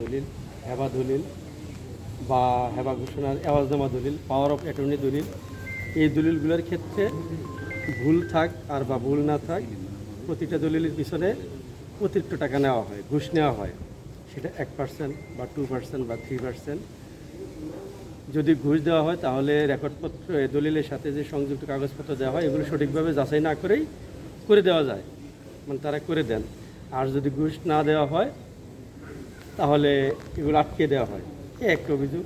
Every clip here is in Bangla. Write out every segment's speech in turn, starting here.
দলিল, হেবা দলিল বা হেবা ঘোষণার এওয়াজনামা দলিল পাওয়ার অফ অ্যাটর্নি দলিল, এই দলিলগুলোর ক্ষেত্রে ভুল থাক আর বা ভুল না থাক প্রতিটা দলিলের পিছনে অতিরিক্ত টাকা নেওয়া হয়, ঘুষ নেওয়া হয়। সেটা এক পার্সেন্ট বা টু পার্সেন্ট বা থ্রি পার্সেন্ট যদি ঘুষ দেওয়া হয় তাহলে রেকর্ডপত্র দলিলের সাথে যে সংযুক্ত কাগজপত্র দেওয়া হয়, এগুলো সঠিকভাবে যাচাই না করেই করে দেওয়া যায়। মানে তারা করে দেন। আর যদি ঘুষ না দেওয়া হয় তাহলে এগুলো আটকে দেওয়া হয়। এই একটা অভিযোগ।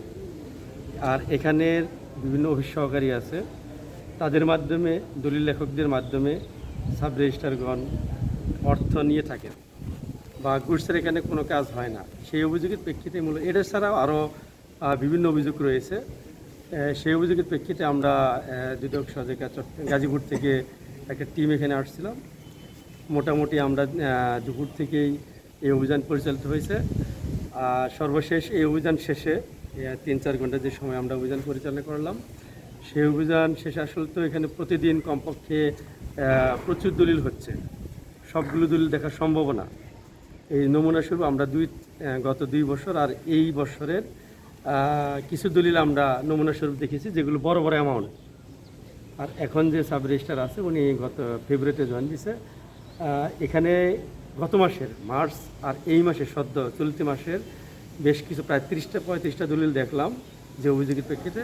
আর এখানের বিভিন্ন অফিস সহকারী আছে। তাদের মাধ্যমে, দলিল লেখকদের মাধ্যমে সাব রেজিস্ট্রারগণ অর্থ নিয়ে থাকেন বা গুডসের এখানে কোনো কাজ হয় না। সেই অভিযোগের প্রেক্ষিতে মূলত এটা ছাড়াও আরও বিভিন্ন অভিযোগ রয়েছে। সেই অভিযোগের প্রেক্ষিতে আমরা দুদক চট্ট- গাজীপুর থেকে একটা টিম এখানে আসছিলাম। মোটামুটি আমরা দুপুর থেকেই এই অভিযান পরিচালিত হয়েছে। সর্বশেষ এই অভিযান শেষে তিন চার ঘণ্টা যে সময় আমরা অভিযান পরিচালনা করলাম, সেই অভিযান শেষে আসলে তো এখানে প্রতিদিন কমপক্ষে প্রচুর দলিল হচ্ছে। সবগুলো দলিল দেখা সম্ভব না। এই নমুনা স্বরূপ আমরা দুই গত দুই বছর আর এই বছরের কিছু দলিল আমরা নমুনা স্বরূপ দেখেছি যেগুলো বড় বড় অ্যামাউন্ট আর এখন যে সাব রেজিস্টার আছে, উনি গত ফেব্রুয়ারিতে জয়েন দিছে। এখানে গত মাসের মার্চ আর এই মাসের সদ্য চলতি মাসের বেশ কিছু প্রায় তিরিশটা, পঁয়ত্রিশটা দলিল দেখলাম যে অভিযোগের প্রেক্ষিতে।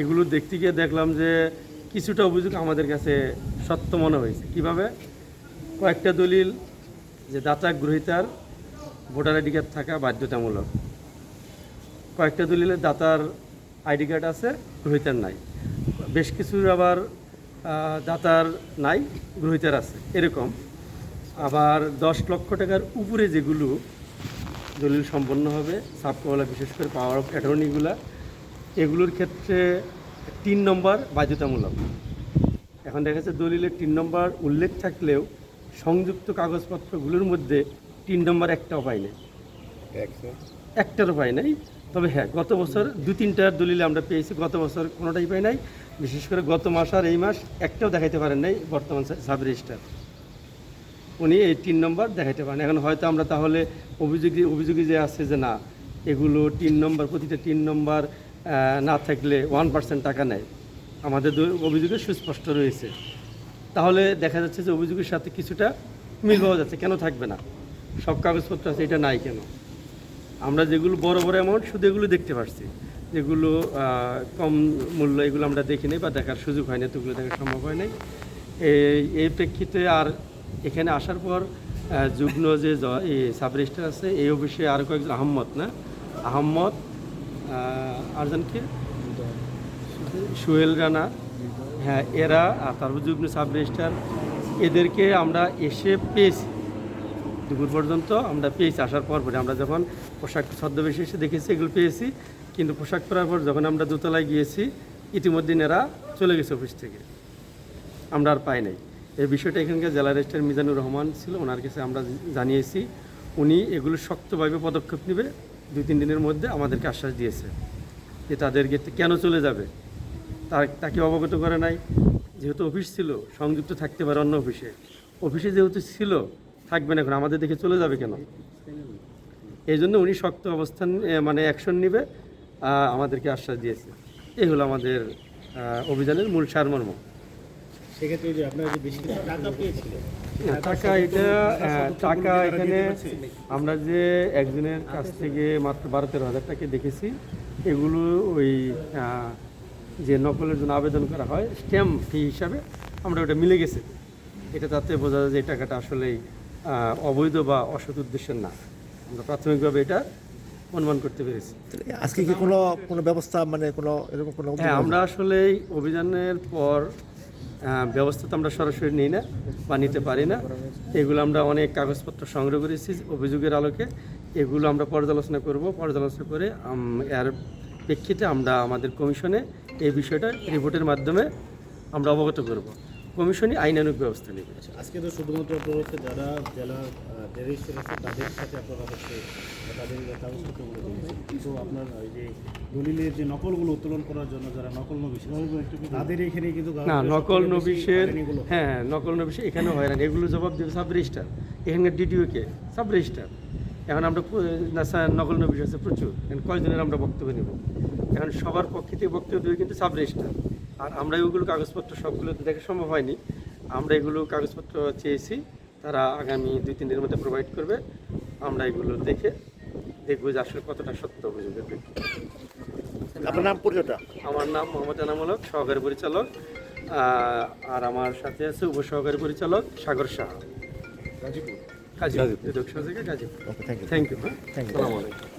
এগুলো দেখতে গিয়ে দেখলাম যে কিছুটা অভিযোগ আমাদের কাছে সত্য মনে হয়েছে। কীভাবে? কয়েকটা দলিল যে দাতা গ্রহিতার ভোটার আইডি কার্ড থাকা বাধ্যতামূলক। কয়েকটা দলিলের দাতার আইডি কার্ড আছে, গ্রহিতার নাই। বেশ কিছুর আবার দাতার নাই, গ্রহিতার আছে। এরকম। আবার দশ লক্ষ টাকার উপরে যেগুলো দলিল সম্পন্ন হবে সাবকওয়ালা বিশেষ করে পাওয়ার অফ অ্যাটর্নিগুলা এগুলোর ক্ষেত্রে তিন নম্বর বাধ্যতামূলক। এখন দেখা যাচ্ছে দলিলের তিন নম্বর উল্লেখ থাকলেও সংযুক্ত কাগজপত্রগুলোর মধ্যে তিন নম্বর একটাও পাইনি একটারও পাই নাই। তবে হ্যাঁ গত বছর দু তিনটার দলিলে আমরা পেয়েছি গত বছর কোনোটাই পাই নাই। বিশেষ করে গত মাস আর এই মাস একটাও দেখাইতে পারেন নাই বর্তমান সাব রেজিস্টার উনি এই তিন নম্বর দেখাইতে পারেন। এখন হয়তো আমরা তাহলে অভিযোগী অভিযোগী যে আছে যে না, এগুলো তিন নম্বর, প্রতিটা তিন নম্বর না থাকলে ওয়ান পার্সেন্ট টাকা নেয়। আমাদের অভিযোগে সুস্পষ্ট রয়েছে। তাহলে দেখা যাচ্ছে যে অভিযোগের সাথে কিছুটা মিল পাওয়া যাচ্ছে, কেন থাকবে না? সব কাগজপত্র আছে, এটা নাই কেন? আমরা যেগুলো বড় বড় অ্যামাউন্ট শুধু এগুলো দেখতে পারছি। যেগুলো কম মূল্য, এগুলো আমরা দেখিনি বা দেখার সুযোগ হয়নি এতগুলো দেখা সম্ভব হয় নাই। এই এই প্রেক্ষিতে আর এখানে আসার পর যুগ্ম যে সাব রেজিস্টার আছে এই অফিসে আরও কয়েকজন আহম্মদ না? আহম্মদ আহ, আরজন কি? সোহেল রানা। হ্যাঁ এরা আর তারপর যুগ্ম সাব রেজিস্টার এদেরকে আমরা এসে পেয়েছি। দুপুর পর্যন্ত আমরা পেয়েছি আসার পর পরে আমরা যখন পোশাক ছদ্মবেশে এসে দেখেছি এগুলো পেয়েছি। কিন্তু পোশাক পরার পর যখন আমরা দোতলায় গিয়েছি ইতিমধ্যে এরা চলে গেছে অফিস থেকে। আমরা আর পাই নাই। এই বিষয়টা এখানকার জেলা রেজিস্ট্রার মিজানুর রহমান ছিল, ওনার কাছে আমরা জানিয়েছি। উনি এগুলো শক্তভাবে পদক্ষেপ নেবে, দুই, তিন দিনের মধ্যে আমাদেরকে আশ্বাস দিয়েছে যে তাদেরকে কেন চলে যাবে। তার, তাকে অবগত করে নাই। যেহেতু অফিস ছিল, সংযুক্ত থাকতে পারে অন্য অফিসে। অফিসে যেহেতু ছিল থাকবে না এখন, আমাদের দেখে চলে যাবে কেন? এই জন্য উনি শক্ত অবস্থান মানে অ্যাকশন নেবে আমাদেরকে আশ্বাস দিয়েছে। এই হলো আমাদের অভিযানের মূল সারমর্ম। সেক্ষেত্রে যে আপনারা যে বেশি কিছু টাকা পেয়েছিলেন টাকা এটা টাকা এখানে আমরা যে একজনের কাছ থেকে মাত্র বারো তেরো হাজার টাকা দেখেছি। এগুলো ওই যে নকলের জন্য আবেদন করা হয় স্ট্যাম্প ফি হিসাবে আমরা ওটা মিলে গেছে। এটা তাতে বোঝা যায় যে এই টাকাটা আসলেই অবৈধ বা অসৎ উদ্দেশ্যের না। আমরা প্রাথমিকভাবে এটা অনুমান করতে পেরেছি। আজকে কি কোনো কোনো ব্যবস্থা মানে কোনো এরকম কোনো হ্যাঁ আমরা আসলে অভিযানের পর ব্যবস্থা তো আমরা সরাসরি নিই না বা নিতে পারি না। এগুলো আমরা অনেক কাগজপত্র সংগ্রহ করেছি অভিযোগের আলোকে। এগুলো আমরা পর্যালোচনা করব। পর্যালোচনা করে এর প্রেক্ষিতে আমরা আমাদের কমিশনে এই বিষয়টা রিপোর্টের মাধ্যমে আমরা অবগত করব। কমিশনই আইনানুগ ব্যবস্থা নেবে। আজকে তো শুধুমাত্র আপনারা হচ্ছে যারা জেলা রেজিস্ট্রার আছে তাদের সাথে আপনারা হচ্ছে তাদের কিন্তু আপনার ওই যে দলিলের যে নকলগুলো উত্তোলন করার জন্য যারা নকল নবিশ তাদের এখানে কিন্তু না নকল নবিশের হ্যাঁ। নকল নবিশে এখানেও না এগুলো জবাব দেবে সাব রেজিস্টার এখানকার ডিডিওকে সাব রেজিস্টার এখন আমরা নকল নবী আছে প্রচুর। এখন কয়জনের আমরা বক্তব্য নেব? এখন সবার পক্ষ থেকে বক্তব্য দেবে কিন্তু সাব রেজিস্টার আর আমরা ওগুলো কাগজপত্র সবগুলো দেখা সম্ভব হয়নি। আমরা এগুলো কাগজপত্র চেয়েছি তারা আগামী দুই তিন দিনের মধ্যে প্রোভাইড করবে। আমরা এগুলো দেখে দেখব যে আসলে কতটা সত্য অভিযোগের ভিত্তি। আপনার নাম পরিচয়টা? আমার নাম মোহাম্মদ এনামূলক সহকারী পরিচালক। আর আমার সাথে আছে উপসহকারী পরিচালক Sagar Shah. Gazipur. Gazipur thank you thank you আলাইকুম।